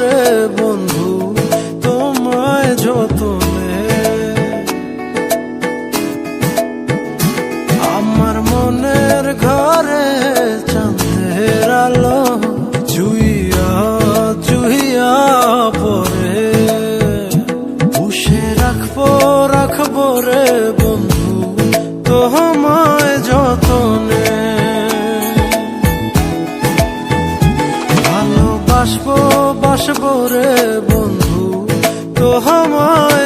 রে বন্ধু, তোমায় যতনে। আমার মনের ঘরে চাঁদের আলো জুইয়া জুইয়া পরে পুষে রাখব রাখব রে বন্ধু, তোমায় যতনে। ভালোবাসবো বাসবো রে বন্ধু তোমায় যতনে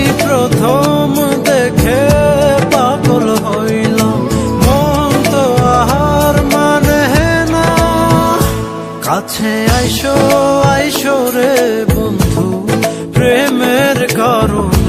প্রথম দেখে পাগল হইল। মন তো আহার মানে না। কাছে আইসো আইসো রে বন্ধু, প্রেমের কারণে